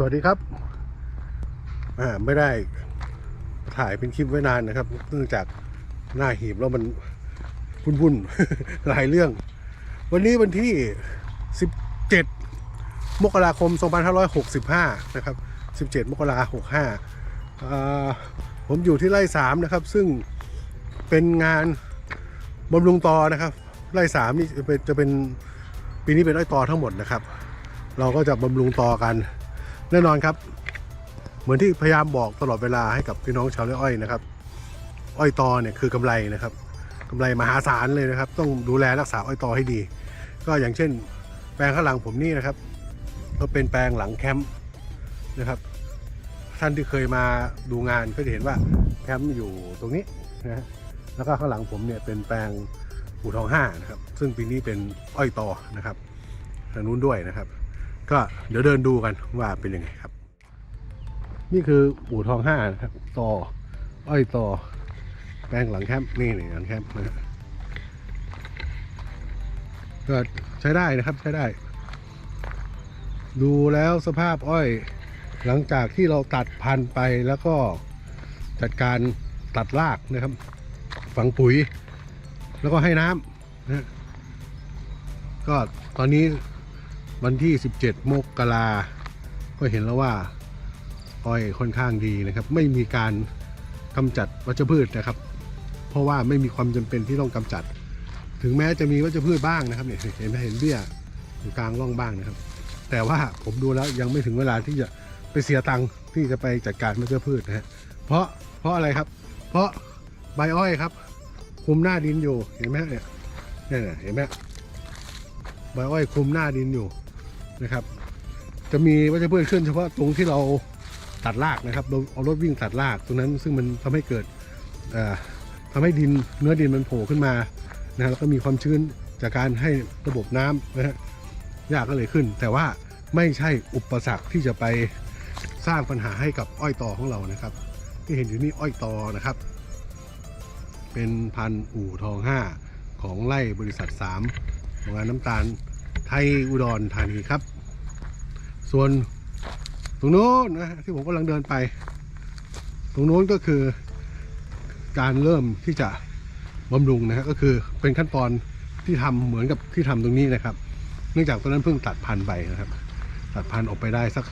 สวัสดีครับ อ่าไม่ได้ถ่ายเป็นคลิปไว้นานนะครับ เนื่องจากหน้าหีบแล้วมันวุ่นๆหลายเรื่อง วันนี้วันที่ 17 มกราคม 2565 นะครับ 17 มกราคม 65อ่าผมอยู่ที่ไร่สามนะครับ ซึ่งเป็นงานบำรุงตอนะครับ ไร่สามนี่จะเป็นจะเป็นปีนี้เป็นไร่ตอทั้งหมดนะครับ เราก็จะบำรุงตอกัน แน่นอนครับ เหมือนที่พยายามบอกตลอดเวลาให้กับพี่น้องชาวไร่อ้อยนะครับ อ้อยตอเนี่ยคือกำไรนะครับกำไรมหาศาลเลยนะครับ ต้องดูแลรักษาอ้อยตอให้ดี ก็อย่างเช่น แปลงข้างหลังผมนี่นะครับ ก็เป็นแปลงหลังแคมป์นะครับท่านที่เคยมาดูงานก็จะเห็นว่าแคมป์อยู่ตรงนี้นะฮะแล้วก็ข้างหลังผมเนี่ยเป็นแปลงอู่ทองห้านะครับ ซึ่งปีนี้เป็นอ้อยตอนะครับทางนู้นด้วยนะครับ ก็เดี๋ยวเดินดูกันว่าเป็นยังไงครับ นี่คืออู่ทองห้านะครับต่ออ้อยต่อแปลงหลังแคมป์นี่นี่หลังแคมป์นะฮะก็ใช้ได้นะครับใช้ได้ ดูแล้วสภาพอ้อย หลังจากที่เราตัดพันธุ์ไปแล้วก็จัดการตัดรากนะครับ ฝังปุ๋ย แล้วก็ให้น้ำนะฮะก็ตอนนี้ วันที่ 17 มกราก็เห็นแล้วว่าอ้อยค่อนข้างดีนะครับ ไม่มีการกำจัดวัชพืชนะครับ เพราะว่าไม่มีความจำเป็นที่ต้องกำจัด ถึงแม้จะมีวัชพืชบ้างนะครับเนี่ยเห็นไหมเห็นเบี้ยอยู่กลางร่องบ้างนะครับ แต่ว่าผมดูแล้วยังไม่ถึงเวลาที่จะไปเสียตังค์ที่จะไปจัดการวัชพืชนะฮะเพราะเพราะอะไรครับ เพราะใบอ้อยครับ คุมหน้าดินอยู่เห็นไหมเนี่ยเนี่ยเห็นไหมใบอ้อยคุมหน้าดินอยู่ นะครับ จะมีวัชพืชขึ้นเฉพาะตรงที่เราตัดรากนะครับเราเอารถวิ่งตัดรากตรงนั้นซึ่งมันทำให้เกิดเอ่อทำให้ดินเนื้อดินมันโผล่ขึ้นมานะแล้วก็มีความชื้นจากการให้ระบบน้ำนะฮะยากก็เลยขึ้น แต่ว่าไม่ใช่อุปสรรคที่จะไปสร้างปัญหาให้กับอ้อยตอของเรานะครับ ที่เห็นอยู่นี่อ้อยตอนะครับ เป็นพันธุ์อู่ทองห้าของไร่บริษัท3โรงงานน้ำตาล ไทยอุดรธานีครับ ส่วนตรงโน้นนะที่ผมกำลังเดินไป ตรงโน้นก็คือการเริ่มที่จะบำรุงนะฮะก็คือเป็นขั้นตอนที่ทำเหมือนกับที่ทำตรงนี้นะครับ เนื่องจากตอนนั้นเพิ่งตัดพันธุ์ไปนะครับ ตัดพันธุ์ออกไปได้สัก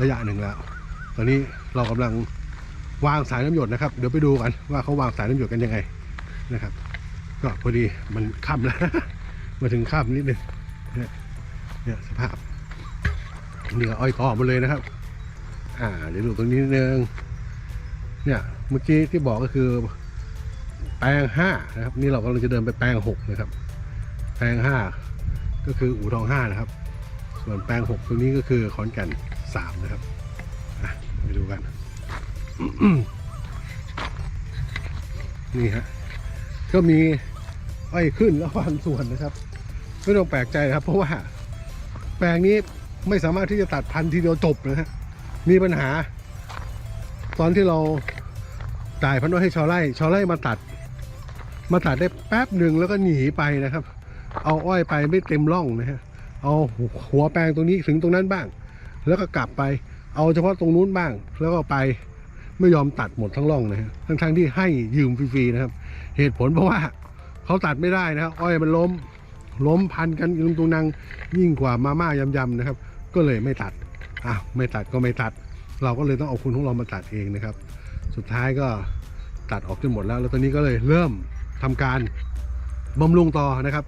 ระยะหนึ่งแล้ว ตอนนี้เรากำลังวางสายน้ำหยดนะครับ เดี๋ยวไปดูกันว่าเขาวางสายน้ำหยดกันยังไงนะครับ ก็พอดีมันค่ำแล้วมาถึงค่ำนิดนึง เนี่ยสภาพนี่ก็อ้อยตอหมดเลยนะครับ อ่าเดี๋ยวดูตรงนี้นิดนึงเนี่ยเมื่อกี้ที่บอกก็คือ แปลงห้านะครับ นี่เรากำลังจะเดินไปแปลงหกนะครับ แปลงห้าก็คืออู่ทองห้านะครับ ส่วนแปลงหกตรงนี้ก็คือขอนแก่นสามนะครับอะไปดูกันนี่ฮะก็มีอ้อยขึ้นแล้วบางส่วนนะครับ ไม่ต้องแปลกใจนะครับ เพราะว่าแปลงนี้ไม่สามารถที่จะตัดพันธุ์ทีเดียวจบนะฮะมีปัญหา ตอนที่เราจ่ายพันธุ์ให้ชาวไร่ชาวไร่มาตัด มาตัดได้แป๊บหนึ่งแล้วก็หนีไปนะครับ เอาอ้อยไปไม่เต็มร่องนะฮะเอาหัวแปลงตรงนี้ถึงตรงนั้นบ้าง แล้วก็กลับไป เอาเฉพาะตรงนู้นบ้าง แล้วก็ไปไม่ยอมตัดหมดทั้งร่องนะฮะทั้งๆที่ให้ยืมฟรีๆนะครับ เหตุผลเพราะว่าเขาตัดไม่ได้นะครับอ้อยมันล้ม ล้มพันกันลุงตุงนางยิ่งกว่ามาม่ายำๆนะครับ ก็เลยไม่ตัดอ้าวไม่ตัดก็ไม่ตัด เราก็เลยต้องเอาคุณของเรามาตัดเองนะครับ สุดท้ายก็ตัดออกจนหมดแล้ว แล้วตอนนี้ก็เลยเริ่มทำการบำรุงต่อนะครับ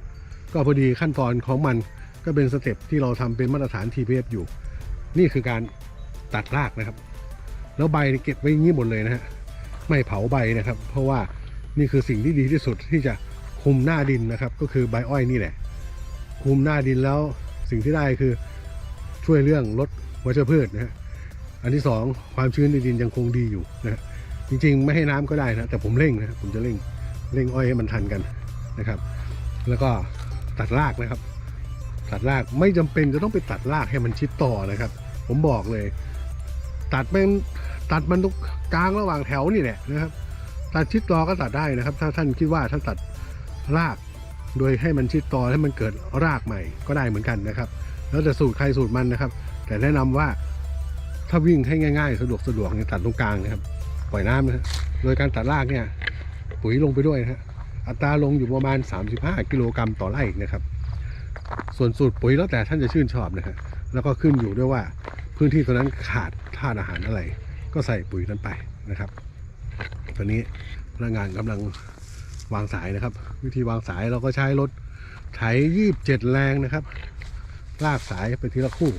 ก็พอดีขั้นตอนของมันก็เป็นสเต็ปที่เราทำเป็นมาตรฐาน TPF อยู่ นี่คือการตัดรากนะครับ แล้วใบเก็บไว้อย่างนี้หมดเลยนะฮะไม่เผาใบนะครับ เพราะว่านี่คือสิ่งที่ดีที่สุดที่จะ คุมหน้าดินนะครับ ก็คือใบอ้อยนี่แหละ คุมหน้าดินแล้วสิ่งที่ได้คือช่วยเรื่องลดวัชพืชนะฮะอันที่สองความชื้นในดินยังคงดีอยู่นะฮะจริง ๆ ไม่ให้น้ำก็ได้นะแต่ผมเร่งนะผมจะเร่งเร่งอ้อยให้มันทันกันนะครับ แล้วก็ตัดรากนะครับ ตัดรากไม่จำเป็นจะต้องไปตัดรากให้มันชิดต่อนะครับ ผมบอกเลย ตัดมันตัดมันตรงกลางระหว่างแถวนี่แหละนะครับตัดชิดต่อก็ตัดได้นะครับ ถ้าท่านคิดว่าถ้านตัด ราก โดยให้มันชิดตอให้มันเกิดรากใหม่ก็ได้เหมือนกันนะครับ แล้วแต่สูตรใครสูตรมันนะครับ แต่แนะนำว่าถ้าวิ่งให้ง่าย ๆ สะดวกสะดวกเนี่ยตัดตรงกลางนะครับ ปล่อยน้ำนะฮะโดยการตัดรากเนี่ย ปุ๋ยลงไปด้วยนะฮะอัตราลงอยู่ประมาณ 35 กิโลกรัมต่อไร่นะครับ ส่วนสูตรปุ๋ยแล้วแต่ท่านจะชื่นชอบนะฮะแล้วก็ขึ้นอยู่ด้วยว่าพื้นที่ตรงนั้นขาดธาตุอาหารอะไร ก็ใส่ปุ๋ยนั้นไปนะครับ ตอนนี้พนักงานกำลัง วางสายนะครับ วิธีวางสายเราก็ใช้รถไถยี่บเจ็ดแรงนะครับ ลากสายไปทีละคู่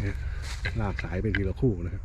เนี่ยลากสายไปทีละคู่นะครับ